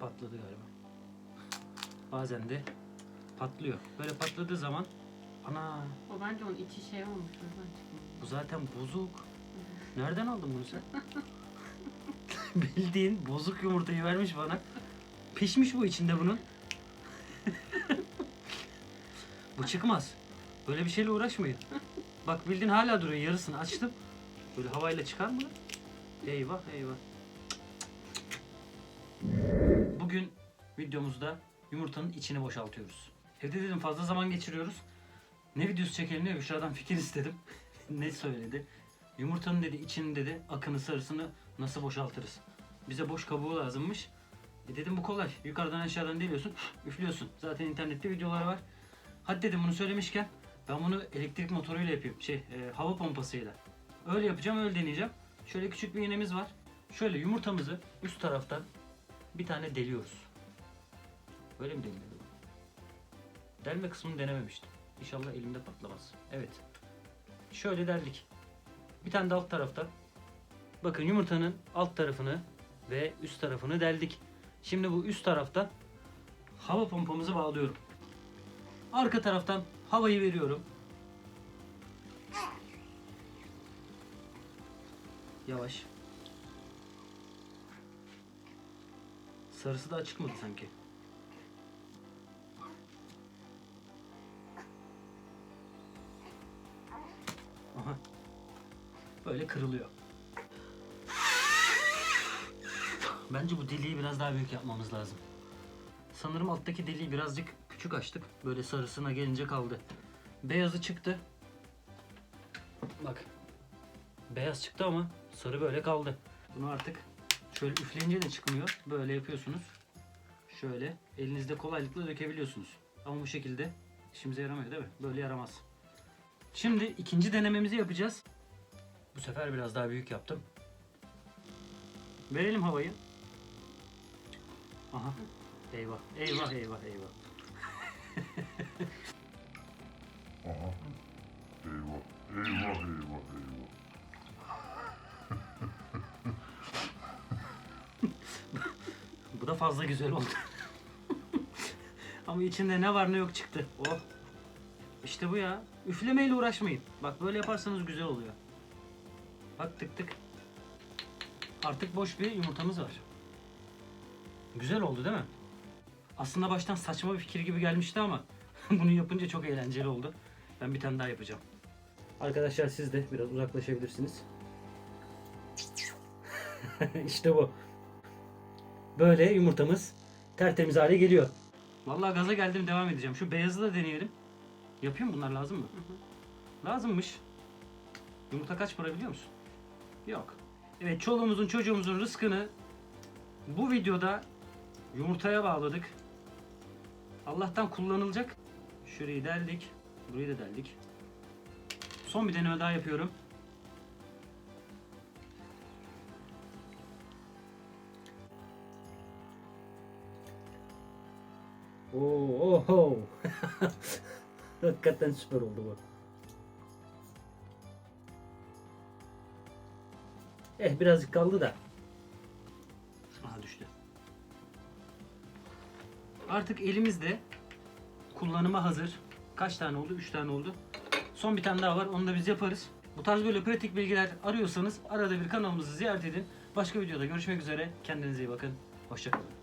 patladı galiba. Bazen de patlıyor. Böyle patladığı zaman ana O bence onun içi şey olmuş. Oradan çıkmış. bu zaten bozuk. Nereden aldın bunu sen? Bildiğin bozuk yumurtayı vermiş bana. Pişmiş bu içinde bunun. bu çıkmaz. Böyle bir şeyle uğraşmayın. Bak bildiğin hala duruyor. Yarısını açtım. Böyle havayla çıkar mı? Eyvah eyvah. Bugün videomuzda yumurtanın içini boşaltıyoruz. Evde dedim fazla zaman geçiriyoruz. Ne videosu çekelim diye Büşra'dan fikir istedim. ne söyledi? Yumurtanın dedi içini dedi akını sarısını nasıl boşaltırız? Bize boş kabuğu lazımmış. E dedim bu kolay. Yukarıdan aşağıdan deliyorsun, üflüyorsun. Zaten internette videolar var. Hadi dedim bunu söylemişken ben bunu elektrik motoruyla yapayım. Şey, e, hava pompasıyla. Öyle yapacağım, öyle deneyeceğim. Şöyle küçük bir iğnemiz var. Şöyle yumurtamızı üst taraftan bir tane deliyoruz. Böyle mi deliniyor? Delme kısmını denememiştim. İnşallah elimde patlamaz. Evet. Şöyle deldik. Bir tane de alt tarafta. Bakın yumurtanın alt tarafını ve üst tarafını deldik. Şimdi bu üst taraftan hava pompamızı bağlıyorum. Arka taraftan havayı veriyorum. Yavaş. Sarısı da çıkmadı sanki. Aha. Böyle kırılıyor. Bence bu deliği biraz daha büyük yapmamız lazım. Sanırım alttaki deliği birazcık küçük açtık. Böyle sarısına gelince kaldı. Beyazı çıktı. Bak. Beyaz çıktı ama sarı böyle kaldı. Bunu artık şöyle üfleyince de çıkmıyor. Böyle yapıyorsunuz. Şöyle elinizde kolaylıkla dökebiliyorsunuz. Ama bu şekilde işimize yaramıyor değil mi? Böyle yaramaz. Şimdi ikinci denememizi yapacağız. Bu sefer biraz daha büyük yaptım. Verelim havayı. Aha. Eyvah. Eyvah eyvah eyvah. fazla güzel oldu. Ama içinde ne var ne yok çıktı. Oh. İşte bu ya. Üflemeyle uğraşmayın. Bak böyle yaparsanız güzel oluyor. Bak tık tık. Artık boş bir yumurtamız var. Güzel oldu değil mi? Aslında baştan saçma bir fikir gibi gelmişti ama bunu yapınca çok eğlenceli oldu. Ben bir tane daha yapacağım. Arkadaşlar siz de biraz uzaklaşabilirsiniz. işte bu. Böyle yumurtamız tertemiz hale geliyor. Vallahi gaza geldim devam edeceğim. Şu beyazı da deneyelim. Yapıyor mu bunlar lazım mı? Lazımmış. Yumurta kaç para biliyor musun? Yok. Evet çoluğumuzun çocuğumuzun rızkını bu videoda yumurtaya bağladık. Allah'tan kullanılacak. Şurayı deldik. Burayı da deldik. Son bir deneme daha yapıyorum. Oo, oho. Hakikaten süper oldu bu. Eh birazcık kaldı da. Aha düştü. Artık elimizde kullanıma hazır. Kaç tane oldu? 3 tane oldu. Son bir tane daha var. Onu da biz yaparız. Bu tarz böyle pratik bilgiler arıyorsanız arada bir kanalımızı ziyaret edin. Başka videoda görüşmek üzere. Kendinize iyi bakın. Hoşçakalın.